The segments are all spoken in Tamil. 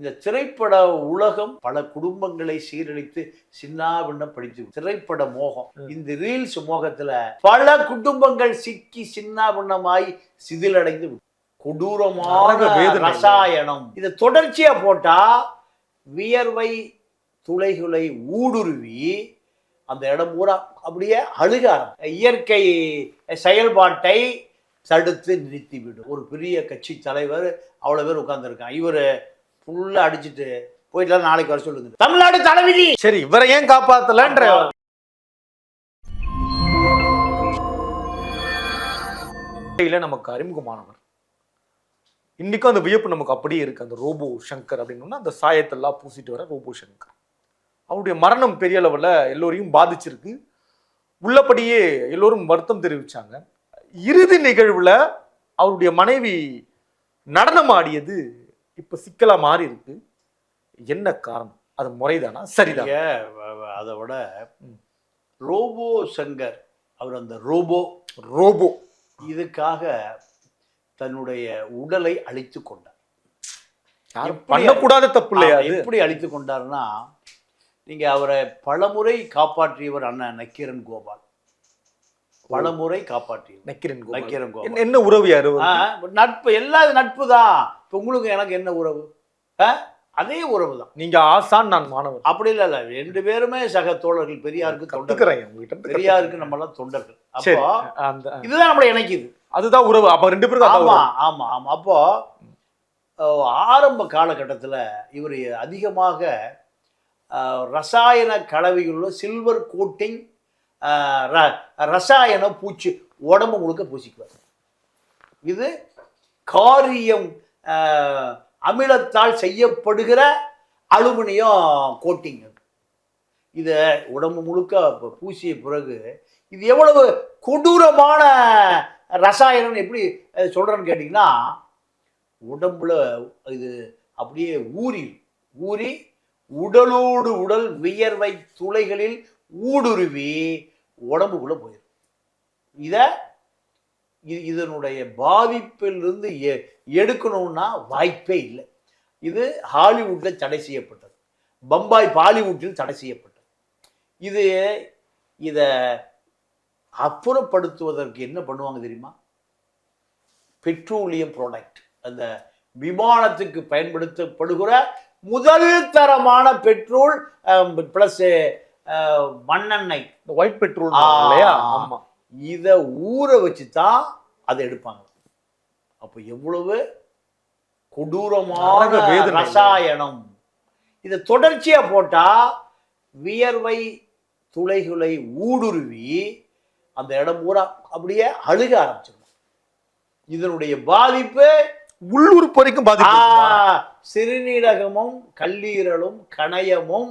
இந்த திரைப்பட உலகம் பல குடும்பங்களை சீரழித்து சின்னாபின்ன படித்து திரைப்பட மோகம் இந்த ரீல்ஸ் மோகத்துல பல குடும்பங்கள் சிக்கி சின்னாபின்னமாய் சிதிலடைந்து. கொடூரமான. ரசாயனம் இதை தொடர்ச்சியா போட்டா வியர்வை துளைகளை ஊடுருவி அந்த இடம் பூரா அப்படியே அழுக ஆரம்பிக்கும். இயற்கை செயல்பாட்டை தடுத்து நிறுத்திவிடும் ஒரு பெரிய கட்சி தலைவர் அவ்வளோ பேர் உட்கார்ந்திருக்கான் இவர் ஃபுல்லாக அடிச்சுட்டு போயிட்டு நாளைக்கு வர சொல்லுங்க. தமிழ்நாடு தலைவிதி! சரி இவரை ஏன் காப்பாத்தலன்ற நமக்கு அறிமுகமானவர். இன்னைக்கும் அந்த வியப்பு நமக்கு அப்படியே இருக்கு. அந்த ரோபோ சங்கர் அப்படின்னு அந்த சாயத்தெல்லாம் பூசிட்டு வர ரோபோ சங்கர். அவருடைய மரணம் பெரிய அளவுல எல்லோரையும் பாதிச்சிருக்கு. உள்ளபடியே எல்லோரும் வருத்தம் தெரிவிச்சாங்க. இறுதி நிகழ்வுல அவருடைய மனைவி நடனம் ஆடியது இப்ப சிக்கலா மாறி இருக்கு. என்ன காரணம்? அது முறைதானா? சரிதான்? அதை விட ரோபோ சங்கர் அவர் அந்த ரோபோ. ரோபோ. இதுக்காக தன்னுடைய உடலை அழித்து கொண்டார். பண்ணக்கூடாத தப்பு இல்லையா எப்படி அழித்து கொண்டார்னா நீங்க அவரை பலமுறை காப்பாற்றியவர் அண்ணன் நக்கீரன் கோபால். பலமுறை காப்பாற்றியவர் நக்கீரன். நக்கீரன் கோபால். என்ன- உறவு யாரு? நட்பு எல்லா நட்பு தான் இப்போ உங்களுக்கு எனக்கு என்ன உறவு? அதே உறவு தான் நீங்க ஆசான் நான் மாணவர். அப்படி இல்லை இல்லை. ரெண்டு பேருமே சக தோழர்கள் பெரியாருக்கு தொண்டர்கள். பெரியாருக்கு நம்ம எல்லாம் தொண்டர்கள். அப்போ அந்த இதுதான் நம்மளை இணைக்குது. அதுதான் உறவு. அப்ப ரெண்டு அதான் ஆமா. ஆமா ஆமா. அப்போ ஆரம்ப காலகட்டத்துல இவர் அதிகமாக ரசாயன கலவையுள்ள சில்வர் கோட்டிங் ரசாயன பூச்சி உடம்பு முழுக்க பூசிக்குவார். இது காரியம் அமிலத்தால் செய்யப்படுகிற அலுமினியம் கோட்டிங். இதை உடம்பு முழுக்க பூசிய பிறகு இது எவ்வளவு கொடூரமான ரசாயனம் எப்படி சொல்கிறேன்னு கேட்டிங்கன்னா உடம்புல இது அப்படியே ஊறி ஊறி உடலோடு உடல் வியர்வை துளைகளில் ஊடுருவி உடம்புக்குள்ளே போயிடும் இதை இது இதனுடைய பாதிப்பிலிருந்து எ- எடுக்கணும்னா வாய்ப்பே இல்லை. இது ஹாலிவுட்டில் தடை செய்யப்பட்டது. பம்பாய் பாலிவுட்டில் தடை செய்யப்பட்டது. இது இதை அப்புறப்படுத்துவதற்கு என்ன பண்ணுவாங்க தெரியுமா? பெட்ரோலியம் ப்ராடக்ட் அந்த விமானத்துக்கு பயன்படுத்தப்படுகிற முதல் தரமான பெட்ரோல் ப்ளஸ் மண்ணெண்ணெய். இந்த ஒயிட் பெட்ரோல். இல்லையா? ஆமா. இதை ஊற வச்சு தான் அதை எடுப்பாங்க. அப்போ எவ்வளவு? கொடூரமான வேதனை. ரசாயனம். இதை தொடர்ச்சியா போட்டா வியர்வை துளைகளை ஊடுருவி அந்த இடம் பூரா அப்படியே அழுக ஆரம்பிச்சிடும். இதனுடைய பாதிப்பு உள்ளூர் வரைக்கும் பாதிப்பு. சிறுநீரகமும் கல்லீரலும் கணையமும்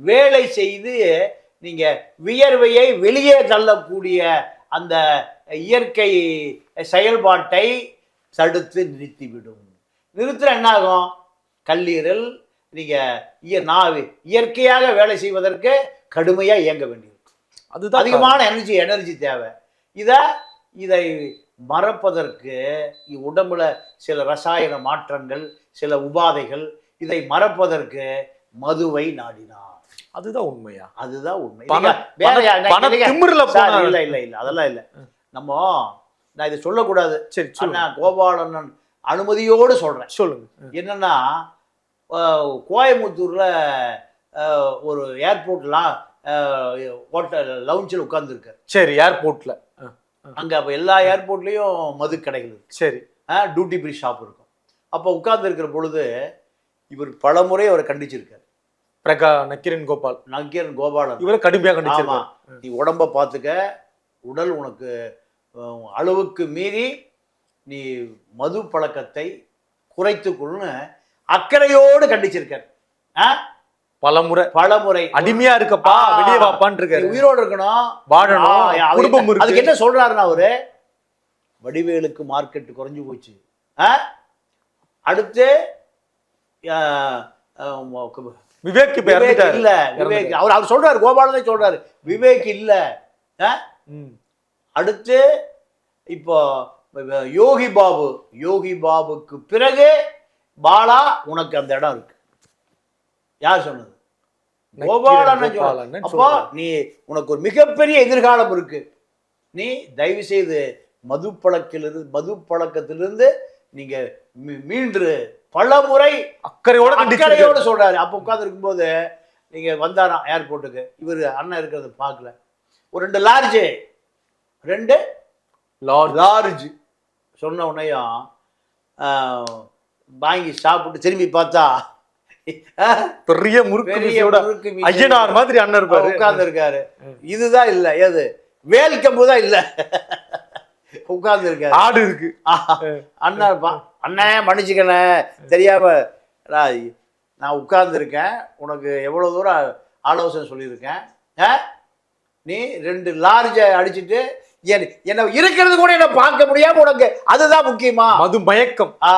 வேலை செய்து நீங்க வியர்வையை வெளியே தள்ளக்கூடிய அந்த இயற்கை செயல்பாட்டை தடுத்து நிறுத்திவிடும். நிறுத்துற என்ன ஆகும் கல்லீரல் நீங்க இய- நான் இயற்கையாக வேலை செய்வதற்கு கடுமையா இயங்க வேண்டியிருக்கும் அதுதான் அதிகமான எனர்ஜி எனர்ஜி தேவை. இதை இதை மறப்பதற்கு உடம்புல சில ரசாயன மாற்றங்கள் சில உபாதைகள் இதை மறப்பதற்கு மதுவை நாடினார். அதுதான் உண்மையா? அதுதான் உண்மை. நான். திமிருல இல்ல இல்ல இல்ல அதெல்லாம் இல்ல. நம்ம நான் இதை சொல்லக்கூடாது. சரி சொல்லுங்க. கோபாலண்ணன் அனுமதியோடு சொல்றேன். சொல்லுங்க. என்னன்னா கோயம்புத்தூர்ல ஒரு ஏர்போர்ட்லாம் ஹோட்டல் லவுஞ்சில் உட்கார்ந்துருக்காரு. சரி ஏர்போர்ட்ல. அங்க அப்ப எல்லா ஏர்போர்ட்லயும் மது கடைகள் இருக்கு. சரி. டியூட்டி ஃப்ரீ ஷாப் இருக்கும். அப்போ உட்கார்ந்து இருக்கிற பொழுது இவர் பலமுறை அவரை கண்டிச்சிருக்காரு. பிரகா நக்கிரன் கோபால். நக்கீரன் கோபாலன். இவரை கடுமையா ஆமா. கண்டிச்சிருக்காரு நீ உடம்ப பார்த்துக்க உடல் உனக்கு அளவுக்கு மீறி நீ மது பழக்கத்தை குறைத்துக்கொள்னு அக்கறையோடு கண்டிச்சிருக்கார். ஆ? பலமுறை. பலமுறை. அடிமையா இருக்கப்பா. வெளியே வாப்பான்னு நீ இருக்காரு உயிரோடு இருக்கணும். வாழணும் குடும்பம் அதுக்கு என்ன சொல்றாருன்னா அவரு? வடிவேலுக்கு மார்க்கெட் குறைஞ்சு போச்சு? அடுத்து விவேக் இப்ப இல்ல விவேக். அவர் அவர் சொல்றாரு கோபாலனே சொல்றாரு. விவேக் இல்ல. அடுத்து இப்போ யோகி பாபு. யோகி பாபுக்கு பிறகு பாலா உனக்கு அந்த இடம் இருக்கு. யார் சொன்னது? கோபாலன் அப்போ நீ உனக்கு ஒரு மிகப்பெரிய எதிர்காலம் இருக்கு. நீ தயவு செய்து மது பழக்கிலிருந்து மது பழக்கத்திலிருந்து நீங்க மீண்டு பல முறை அக்கறையோட அக்கறையோட சொல்றாரு. அப்ப உட்கார்ந்து இருக்கும்போது நீங்க வந்தாராம் ஏர்போர்ட்டுக்கு இவர் அண்ணன் இருக்கிறத பார்க்கல. ஒரு ரெண்டு லார்ஜ் ரெண்டு லார்ஜ் சொன்ன உடனேயும் வாங்கி சாப்பிட்டு திரும்பி பார்த்தா பெரிய முறுக்கு முறுக்கு. ஐயனார் மாதிரி அண்ணன் இருப்பாரு. உட்கார்ந்து இருக்காரு இதுதான் இல்ல. எது? வேல்கம்பு தான் இல்ல. உட்கார்ந்து இருக்காரு ஆடு இருக்கு. அண்ணா பா- அண்ணே மன்னிச்சுக்கண்ணே. தெரியாம நான் நான் உட்கார்ந்து இருக்கேன் உனக்கு எவ்வளவு தூரம் ஆலோசனை சொல்லியிருக்கேன். ஆ? நீ ரெண்டு லார்ஜை அடிச்சிட்டு என் என்ன இருக்கிறது கூட என்ன பார்க்க முடியாம உனக்கு அதுதான் முக்கியமா? மது மயக்கம் ஆ,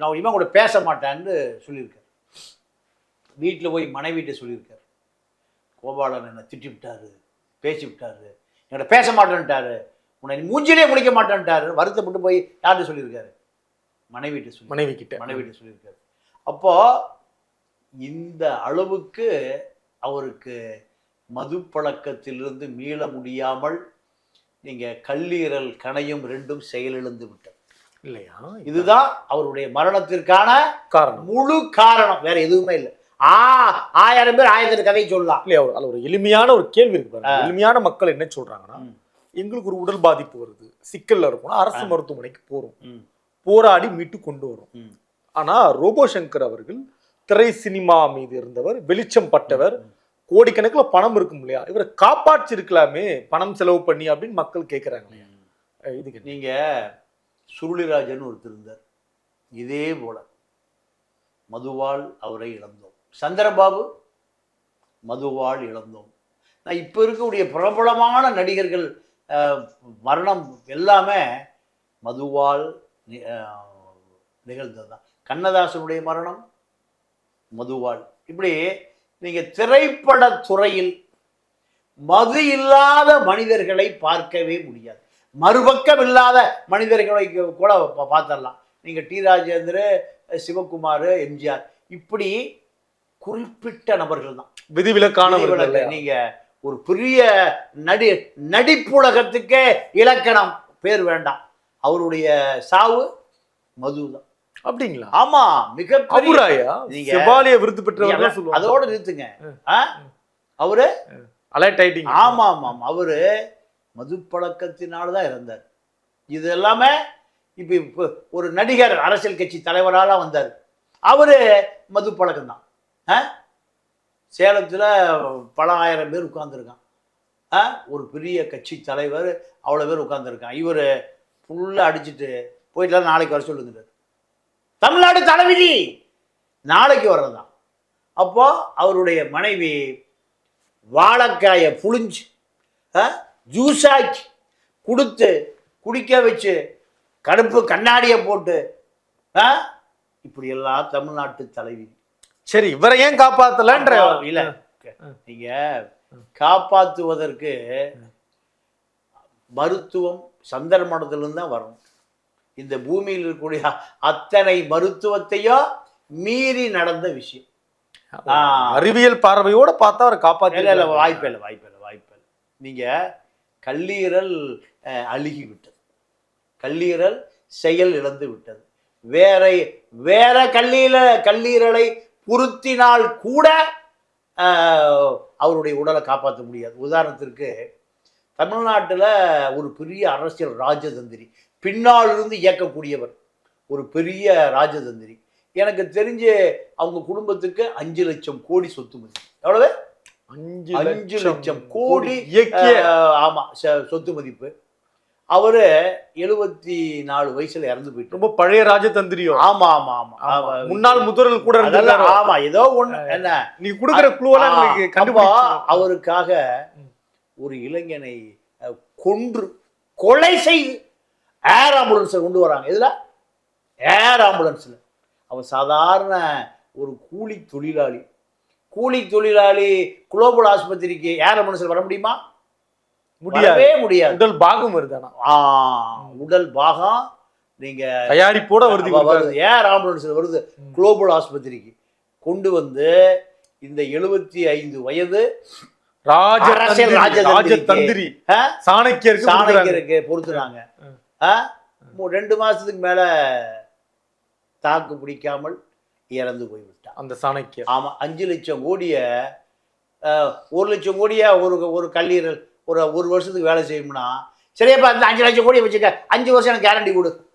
நான் இவன் கூட பேச மாட்டேன்னு சொல்லியிருக்காரு வீட்டில் போய் மனைவிட்ட சொல்லியிருக்காரு கோபாலன் என்னை திட்டி விட்டாரு பேசி விட்டாரு. என்கிட்ட பேச மாட்டேன்ட்டாரு. உன்னை மூஞ்சிலே முடிக்க மாட்டேன்ட்டாரு. வருத்தப்பட்டு போய் யார்கிட்ட சொல்லியிருக்காரு? மனைவிட்ட சொல்லி மனைவி கிட்ட மனைவிட்ட சொல்லியிருக்காரு. அப்போ இந்த அளவுக்கு அவருக்கு மது பழக்கத்திலிருந்து மீள முடியாமல் நீங்க கல்லீரல் கணையும் ரெண்டும் செயலிழந்து விட்டது. இல்லையா? இதுதான் அவருடைய மரணத்திற்கான காரணம். முழு காரணம். வேற எதுவுமே இல்லை. ஆ ஆயிரம் பேர் ஆயிரத்தி கதையை சொல்லலாம். இல்லையா? ஒரு அதுல ஒரு எளிமையான ஒரு கேள்வி இருக்கு பாருங்க. எளிமையான மக்கள் என்ன சொல்றாங்கன்னா. எங்களுக்கு ஒரு உடல் பாதிப்பு வருது. சிக்கல்ல இருக்கணும். அரசு மருத்துவமனைக்கு போறோம். போராடி மீட்டு கொண்டு வரும். ம். ஆனா ரோபோ சங்கர் அவர்கள் திரை சினிமா மீது இருந்தவர் வெளிச்சம் பட்டவர் கோடிக்கணக்கில் பணம் இருக்கும் இல்லையா? இவரை காப்பாற்றி இருக்கலாமே பணம் செலவு பண்ணி அப்படின்னு மக்கள் கேட்கறாங்க இல்லையா? இதுக்கு என்ன? நீங்க சுருளிராஜன் ஒருத்தர் இருந்தார். இதே போல மதுவால் அவரை இழந்தோம். சந்திரபாபு மதுவால் இழந்தோம். நான் இப்போ இருக்கக்கூடிய பிரபலமான நடிகர்கள் மரணம் எல்லாமே மதுவால் நி- அஹ், நிகழ்ந்ததுதான் கண்ணதாசனுடைய மரணம் மதுவால் இப்படி நீங்க திரைப்படத் துறையில் மது இல்லாத மனிதர்களை பார்க்கவே முடியாது. மறுபக்கம் இல்லாத மனிதர்களை கூட பார்த்திடலாம். நீங்க டி. ராஜேந்திர சிவகுமார் எம்ஜிஆர் இப்படி குறிப்பிட்ட நபர்கள் தான். விதிவிலக்கானவர்கள் விதிவிலக்கு. இல்லையா? நீங்க ஒரு பெரிய நடி நடிப்புலகத்துக்கே இலக்கணம் பேர் வேண்டாம். அவருடைய சாவு மதுதான். அப்படிங்களா? ஆமா மிகப்பெரிய செவாலிய விருது பெற்றவர் தான் அதோட நிறுத்துங்க? அவரு அலர்ட் ஆயிட்டீங்க. ஆமா ஆமா ஆமா. அவரு மது பழக்கத்தினால தான் இறந்தார். இது எல்லாமே இப்ப இப்ப ஒரு நடிகர் அரசியல் கட்சி தலைவரால வந்தார். அவரு மது பழக்கம் தான் சேலத்துல பல ஆயிரம் பேர் உட்கார்ந்துருக்கான். ஒரு பெரிய கட்சி தலைவர் அவ்வளோ பேர் உட்கார்ந்துருக்கான். இவர் ஃபுல்லாக அடிச்சுட்டு போயிட்டுலாம் நாளைக்கு வர சொல்லுங்கிறார் தமிழ்நாடு தலைவிதி! நாளைக்கு வர்றதுதான். அப்போ அவருடைய மனைவி வாழைக்காயை புழிஞ்சு ஜூஸாக்கி கொடுத்து குடிக்க வச்சு கடுப்பு கண்ணாடியை போட்டு? இப்படியெல்லாம் தமிழ்நாட்டு தலைவி. சரி இவரை ஏன் காப்பாத்தலன்ற அப்போ இல்ல நீங்க காப்பாத்துவதற்கு மருத்துவம் சந்திரமண்டலத்திலிருந்து தான் வரணும் இந்த பூமியில் இருக்கக்கூடிய அத்தனை மருத்துவத்தையும் மீறி நடந்த விஷயம். அறிவியல் பார்வையோட பார்த்தா அவரை காப்பாத்தி இல்ல இல்ல வாய்ப்பு இல்லை வாய்ப்பு இல்லை வாய்ப்பு இல்லை. நீங்க கல்லீரல் அழுகி விட்டது கல்லீரல் செயல் இழந்து விட்டது. வேற வேற கல்லீர கல்லீரலை பொருத்தினால் கூட அவருடைய உடலை காப்பாற்ற முடியாது. உதாரணத்திற்கு தமிழ்நாட்டுல ஒரு பெரிய அரசியல் ராஜதந்திரி பின்னால் இருந்து இயக்கக்கூடியவர் ஒரு பெரிய ராஜதந்திரி. எனக்கு தெரிஞ்சு அவங்க குடும்பத்துக்கு அஞ்சு லட்சம் கோடி சொத்து மதிப்பு. எவ்வளவு? அஞ்சு லட்சம் கோடி ஆமா சொத்து மதிப்பு. அவரு எழுபத்தி நாலு வயசுல இறந்து போயிட்டு ரொம்ப பழைய ராஜதந்திரியோ? ஆமா ஆமா ஆமா. முன்னாள் முதல்வர் கூட ஆமா ஏதோ ஒண்ணு. என்ன? நீ குடுக்குற குழுவெல்லாம் கண்டுபிடிச்சு அவருக்காக. ஒரு இளைஞனை கொன்று கொலை செய்து ஏர் ஆம்புலன்ஸை கொண்டு வராங்க. இதுல ஏர் ஆம்புலன்ஸ்ல. அவன் சாதாரண ஒரு கூலி தொழிலாளி. கூலி தொழிலாளி குளோபல் ஆஸ்பத்திரிக்கு ஏர் ஆம்புலன்ஸ்ல வர முடியுமா? முடியாது. வரவே முடியாது. உடல் பாகம் வருதானா ஆ, உடல் பாகம் நீங்க தயாரிப்போட வருது வருது. ஏர் ஆம்புலன்ஸ்ல வருது. குளோபல் ஆஸ்பத்திரிக்கு கொண்டு வந்து இந்த எழுபத்தி ஐந்து வயது. ராஜதந்திரி ஆ, சாணக்கியருக்கு மு- ரெண்டு மாசத்துக்கு மேல தாக்கு பிடிக்காமல் இறந்து போய்விட்டான். அந்த சாணக்கியர். ஆமா அஞ்சு லட்சம் கோடிய ஒரு லட்சம் கோடிய ஒரு ஒரு கல்லீரல் ஒரு ஒரு வருஷத்துக்கு வேலை செய்யணும்னா சரியாப்பா அந்த அஞ்சு லட்சம் கோடியை வச்சுக்க அஞ்சு வருஷம் எனக்கு கேரண்டி கொடு?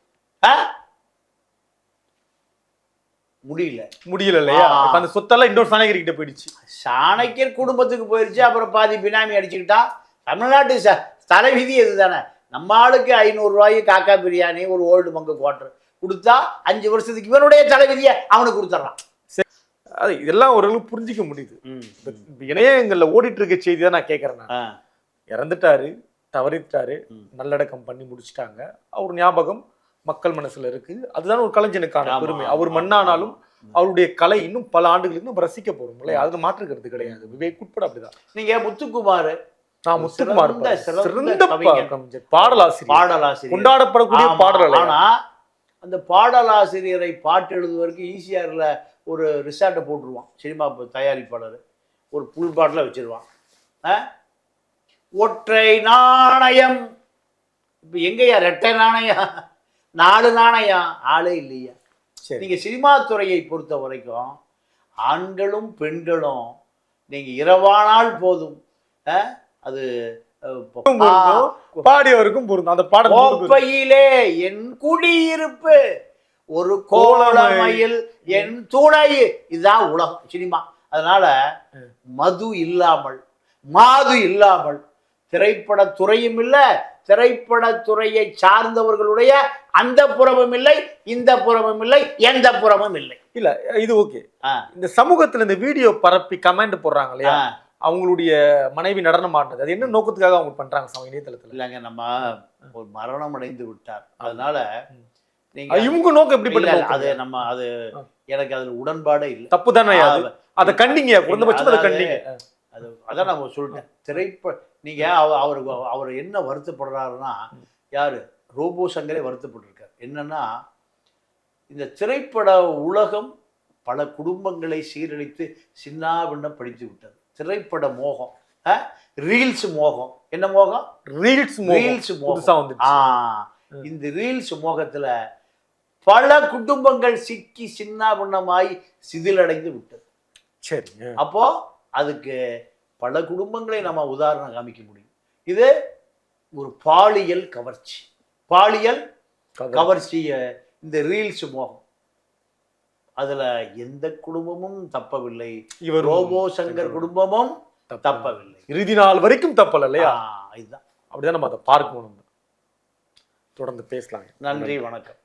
முடியல. முடியல இல்லையா அந்த சொத்தெல்லாம் இன்னொரு சாணக்கியர் கிட்ட போயிடுச்சு. சாணக்கியர் குடும்பத்துக்கு போயிருச்சு அப்புறம் பாதி பினாமி அடிச்சுக்கிட்டா தமிழ்நாட்டு ச தலைவிதி இதுதானே நம்ம ஆளுக்கு ஐநூறு ரூபாய்க்கு காக்கா பிரியாணி ஒரு ஓல்டு மங்கு குவார்டர் கொடுத்தா அஞ்சு வருஷத்துக்கு இவனுடைய தலைவிதியை அவனுக்கு கொடுத்துட்றான் அது இதெல்லாம் ஓரளவு புரிஞ்சிக்க முடியுது. இணையங்கள்ல ஓடிட்டு இருக்க செய்தி தான் நான் கேட்கறேன் இறந்துட்டாரு தவறிட்டாரு. நல்லடக்கம் பண்ணி முடிச்சிட்டாங்க. அவர் ஞாபகம் மக்கள் மனசுல இருக்கு. அதுதான் ஒரு கலைஞனுக்கான பெருமை. அவர். மண்ணானாலும் அவருடைய கலை இன்னும் பல ஆண்டுகளுக்கு நம்ம ரசிக்க போறோம் இல்லையா? அது மாற்றுக்கிறது கிடையாது. விவேக் உட்பட அப்படிதான். நீங்க முத்துக்குமார் நான் முத்துக்குமார் சிறந்த- கவிஞர். பாடலாசிரியர். பாடலாசிரியர். கொண்டாடப்படக்கூடிய பாடல் ஆனா அந்த பாடலாசிரியரை பாட்டு எழுதுவதற்கு ஈசிஆர்ல ஒரு ரிசார்ட்டை போட்டுருவான். சினிமா தயாரிப்பாளர். ஒரு புல் பாட்டில் வச்சிருவான்? ஒற்றை நாணயம். இப்போ எங்கய்யா? ரெட்டை நாணயம். நாலு நாணயம் ஆளே இல்லையா. சரி. நீங்க சினிமா துறையை பொறுத்த வரைக்கும் ஆண்களும் பெண்களும் நீங்க இரவானால் போதும்? அது. பாடியவருக்கும் பொருந்தும். அந்த பாடல். கோப்பையிலே என் குடியிருப்பு ஒரு கோலமையில் என் துணை. இதுதான் உலகம் சினிமா. அதனால மது இல்லாமல் மாது இல்லாமல் திரைப்பட துறையும் இல்ல திரைப்பட துறையை சார்ந்தவர்களுடைய அந்த புறமும் இல்லை இந்த புறமும் இல்லை எந்த புறமும் இல்லை இல்ல இது ஓகே. இந்த சமூகத்துல இந்த வீடியோ பரப்பி கமெண்ட் போடுறாங்க இல்லையா? அவங்களுடைய மனைவி நடனம் ஆடினது அது என்ன நோக்கத்துக்காக அவங்க பண்றாங்க சமூக இணையதளத்துல? இல்லைங்க நம்ம ஒரு மரணம் அடைந்து விட்டார். அதனால. நீங்க இவங்க நோக்கம் நோக்கம் அது நம்ம அது. எனக்கு அதுல உடன்பாடே இல்லை. தப்பு தானே அது கண்டிங்க. குறைந்தபட்சம் அதை கண்டிங்க. அது அதான் நம்ம சொல்லிட்டேன். திரைப்ப நீங்க அவ அவர் அவர் என்ன வருத்தப்படுறாருன்னா யாரு? ரோபோ சங்கரே வருத்தப்பட்டிருக்கார். என்னன்னா இந்த திரைப்பட உலகம் பல குடும்பங்களை சீரழித்து சின்னாபின்னம் படித்து விட்டது. திரைப்பட மோகம் ரீல்ஸ் மோகம். என்ன மோகம்? ரீல்ஸ் ரீல்ஸ் மோகம். இந்த ரீல்ஸ் மோகத்துல பல குடும்பங்கள் சிக்கி சின்னாபின்னமாய் சிதிலடைந்து விட்டது. சரி. அப்போ அதுக்கு பல குடும்பங்களை நம்ம உதாரணம் காமிக்க முடியும். இது ஒரு பாலியல் கவர்ச்சி. பாலியல். கவர்ச்சிய இந்த ரீல்ஸ் மோகம் அதுல எந்த குடும்பமும் தப்பவில்லை. இவர் ரோபோ சங்கர் குடும்பமும் தப்பவில்லை. இறுதி நாள் வரைக்கும் தப்பல இல்லையா? இதுதான். அப்படிதான் நம்ம அதை பார்க்கணும். தொடர்ந்து பேசலாம். நன்றி வணக்கம்.